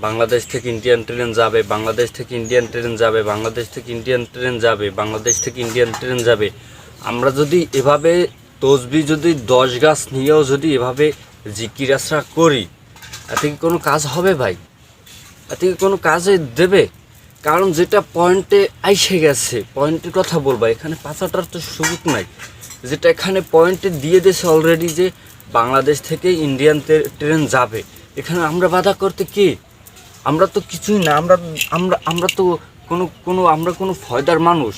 বাংলাদেশ থেকে Indian train যাবে, বাংলাদেশ থেকে ইন্ডিয়ান ট্রেন যাবে, বাংলাদেশ থেকে ইন্ডিয়ান ট্রেন যাবে, বাংলাদেশ থেকে ইন্ডিয়ান ট্রেন যাবে। আমরা যদি এভাবে তসবি যদি দশ গাছ নিয়েও যদি এভাবে জিকিরাসা করি, এতে কি কোনো কাজ হবে ভাই? এতে কি কোনো কাজে দেবে? কারণ যেটা পয়েন্টে আইসে গেছে পয়েন্টের কথা বলব, এখানে পাঁচাটার তো সুযোগ নাই। যেটা এখানে পয়েন্টে দিয়ে দিয়েছে অলরেডি যে বাংলাদেশ থেকে ইন্ডিয়ান ট্রে- ট্রেন যাবে। এখানে আমরা বাধা করতে কি? আমরা তো কিছুই না আমরা আমরা আমরা তো কোনো কোনো আমরা কোনো ফয়দার মানুষ।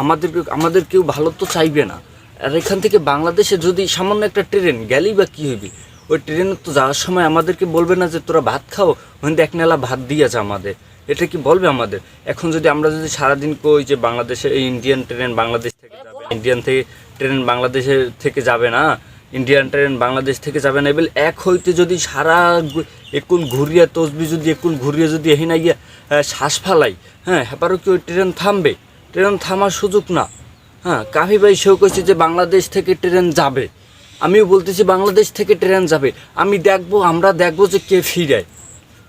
আমাদের আমাদের কেউ ভালো তো চাইবে না। আর এখান থেকে বাংলাদেশে যদি সামান্য একটা ট্রেন গেলেই বা কী হইবে? ওই ট্রেনে তো যাওয়ার সময় আমাদেরকে বলবে না যে তোরা ভাত খাও ওখান এক নেলা ভাত দিয়েছে আমাদের। এটা কি বলবে আমাদের? এখন যদি আমরা যদি সারাদিন কই যে বাংলাদেশে এই ইন্ডিয়ান ট্রেন বাংলাদেশ থেকে যাবে ইন্ডিয়ান থেকে ট্রেন বাংলাদেশের থেকে যাবে না ইন্ডিয়ান ট্রেন বাংলাদেশ থেকে যাবে না, এবার এক হইতে যদি সারা একুন ঘুরিয়া তসবি যদি একুন ঘুরিয়ে যদি এহিনা গিয়া শ্বাস ফালাই হ্যাঁ হেপারও কি ওই ট্রেন থামবে? ট্রেন থামার সুযোগ না। হ্যাঁ কাফি ভাই সেও কইছে যে বাংলাদেশ থেকে ট্রেন যাবে। আমিও বলতেছি বাংলাদেশ থেকে ট্রেন যাবে। আমি দেখব, আমরা দেখব যে কে ফিরায়।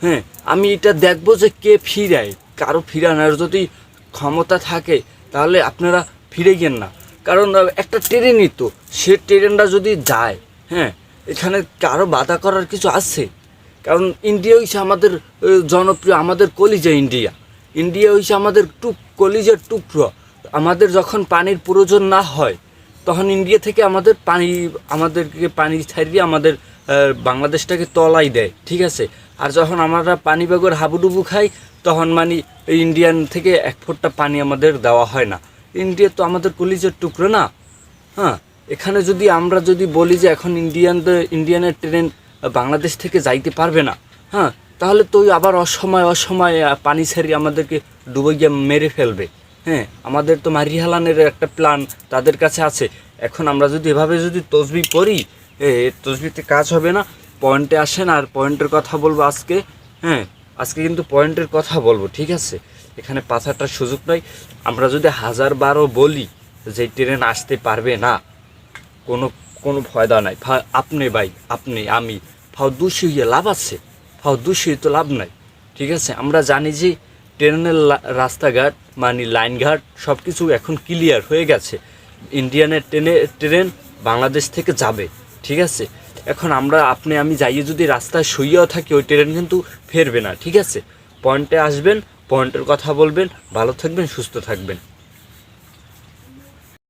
হ্যাঁ আমি এটা দেখব যে কে ফিরায়। কারও ফিরানোর যদি ক্ষমতা থাকে, তাহলে আপনারা ফিরে গেন না। কারণ একটা ট্রেনই তো সে ট্রেনটা যদি যায় হ্যাঁ এখানে কারও বাধা করার কিছু আছে? কারণ ইন্ডিয়া হইছে আমাদের জনপ্রিয়, আমাদের কলিজা ইন্ডিয়া। ইন্ডিয়া হইছে আমাদের টুক কলিজার টুকরো। আমাদের যখন পানির প্রয়োজন না হয়, তখন ইন্ডিয়া থেকে আমাদের পানি, আমাদেরকে পানি ছাড়িয়ে আমাদের বাংলাদেশটাকে তলাই দেয়, ঠিক আছে? আর যখন আমরা পানি বেগর হাবুডুবু খাই, তখন মানে ইন্ডিয়ান থেকে এক ফোঁটা পানি আমাদের দেওয়া হয় না। ইন্ডিয়া তো আমাদের কলিজের টুকরো না। হ্যাঁ এখানে যদি আমরা যদি বলি যে এখন ইন্ডিয়ানদের, ইন্ডিয়ানের ট্রেন বাংলাদেশ থেকে যাইতে পারবে না হ্যাঁ তাহলে তো আবার অসময় অসময় পানি ছাড়িয়ে আমাদেরকে ডুবে গিয়ে মেরে ফেলবে। হ্যাঁ আমাদের তো মারিহালানের একটা প্ল্যান তাদের কাছে আছে। এখন আমরা যদি এভাবে যদি তসবি এ তসবিতে কাজ হবে না। পয়েন্টে আসেন আর পয়েন্টের কথা বলব আজকে। হ্যাঁ আজকে কিন্তু পয়েন্টের কথা বলব, ঠিক আছে? এখানে পাথাটার সুযোগ নয় আমরা যদি হাজার বারো বলি যে ট্রেন আসতে পারবে না, কোনো কোনো ফয়দা নাই। আপনি ভাই, আপনি, আমি, ফাও হইয়া লাভ আছে, ফাও দোষী তো লাভ নাই। ঠিক আছে? আমরা জানি যে ট্রেনের রাস্তাঘাট মানে লাইনঘাট সব কিছু এখন ক্লিয়ার হয়ে গেছে। ইন্ডিয়ানের ট্রেনে, ট্রেন বাংলাদেশ থেকে যাবে। ঠিক আছে? এখন আমরা, আপনি, আমি যাইয়ে যদি রাস্তায় শুইয়াও থাকি, ওই ট্রেন কিন্তু ফেরবে না। ঠিক আছে? পয়েন্টে আসবেন পয়েন্টের কথা বলবেন ভালো থাকবেন সুস্থ থাকবেন।